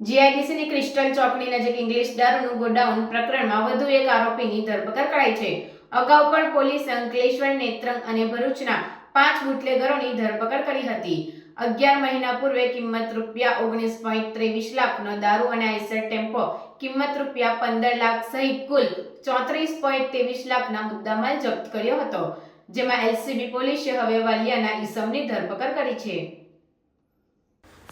જીઆઈડીસીની crystal ચોકડી નજીક English દારૂનું godown પ્રકરણમાં વધુ એક આરોપીની ધરપકડ કરાઈ છે. અગાઉ પણ પોલીસે અંકલેશ્વર, નેત્રંગ અને ભરૂચના પાંચ બુટલેગરોની ધરપકડ કરી હતી. અગિયાર મહિના પૂર્વે કિંમત રૂપિયા ઓગણીસ પોઈન્ટ ત્રેવીસ લાખનો દારૂ અને આઈસર ટેમ્પો કિંમત રૂપિયા પંદર લાખ સહિત કુલ ચોત્રીસ પોઈન્ટ ત્રેવીસ લાખના મુદ્દામાલ જપ્ત કર્યો હતો, જેમાં એલસીબી પોલીસે હવે વાલિયાના ઈસમની ધરપકડ કરી છે.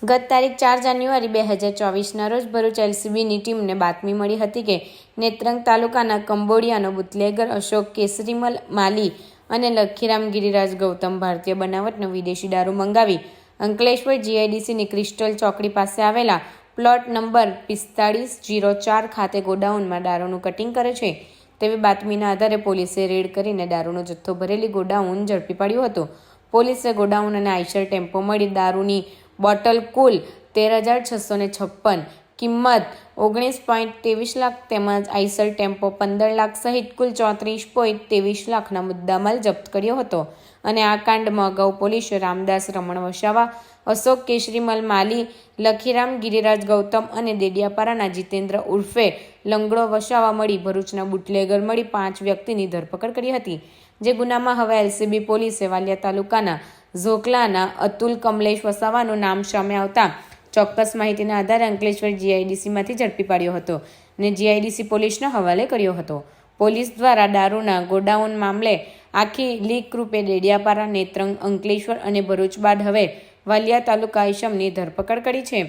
ગત તારીખ ચાર જાન્યુઆરી બે હજાર ચોવીસના રોજ ભરૂચ એલસીબીની ટીમને બાતમી મળી હતી કે નેત્રંગ તાલુકાના કંબોડિયાનો બુતલેગર અશોક કેસરીમલ માલી અને લખીરામ ગિરિરાજ ગૌતમ ભારતીય બનાવટનો વિદેશી દારૂ મંગાવી અંકલેશ્વર જીઆઈડીસીની ક્રિસ્ટલ ચોકડી પાસે આવેલા પ્લોટ નંબર પિસ્તાળીસ જીરો ચાર ખાતે ગોડાઉનમાં દારૂનું કટિંગ કરે છે. તેવી બાતમીના આધારે પોલીસે રેડ કરીને દારૂનો જથ્થો ભરેલી ગોડાઉન ઝડપી પાડ્યું હતું. પોલીસે ગોડાઉન અને આઈશર ટેમ્પો મળી દારૂની બોટલ કુલ તેર હજાર છસો ને છપ્પન. કિંમત ઓગણીસ પોઈન્ટ ત્રેવીસ લાખ તેમજ આઈસર ટેમ્પો પંદર લાખ સહિત કુલ ચોત્રીસ પોઈન્ટ ત્રેવીસ લાખના મુદ્દામાલ જપ્ત કર્યો હતો. અને આ કાંડમાં અગાઉ પોલીસે રામદાસ રમણ વસાવા, અશોક કેશરીમલ માલી, લખીરામ ગિરિરાજ ગૌતમ અને દેડિયાપારાના જીતેન્દ્ર ઉર્ફે લંગડો વસાવા મળી ભરૂચના બુટલેગર મળી પાંચ વ્યક્તિની ધરપકડ કરી હતી. જે ગુનામાં હવે એલસીબી પોલીસે વાલિયા તાલુકાના ઝોકલાના અતુલ કમલેશ વસાવાનું નામ સામે આવતા ચોક્કસ માહિતીના આધારે અંકલેશ્વર જીઆઈડીસીમાંથી ઝડપી પાડ્યો હતો અને જીઆઈડીસી પોલીસના હવાલે કર્યો હતો. પોલીસ દ્વારા દારૂના ગોડાઉન મામલે આખી લીક રૂપે ડેડિયાપારા, નેત્રંગ, અંકલેશ્વર અને ભરૂચ બાદ હવે વાલિયા તાલુકા ઈસમની ધરપકડ કરી છે.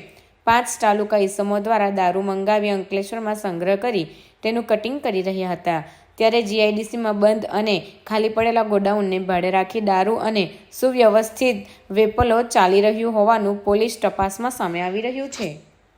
પાંચ તાલુકા ઈસમો દ્વારા દારૂ મંગાવી અંકલેશ્વરમાં સંગ્રહ કરી તેનું કટિંગ કરી રહ્યા હતા. ત્યારે જીઆઈડીસીમાં બંધ અને ખાલી પડેલા ગોડાઉનને ભાડે રાખી દારૂ અને સુવ્યવસ્થિત વેપલો ચાલી રહ્યું હોવાનું પોલીસ તપાસમાં સામે આવી રહ્યું છે.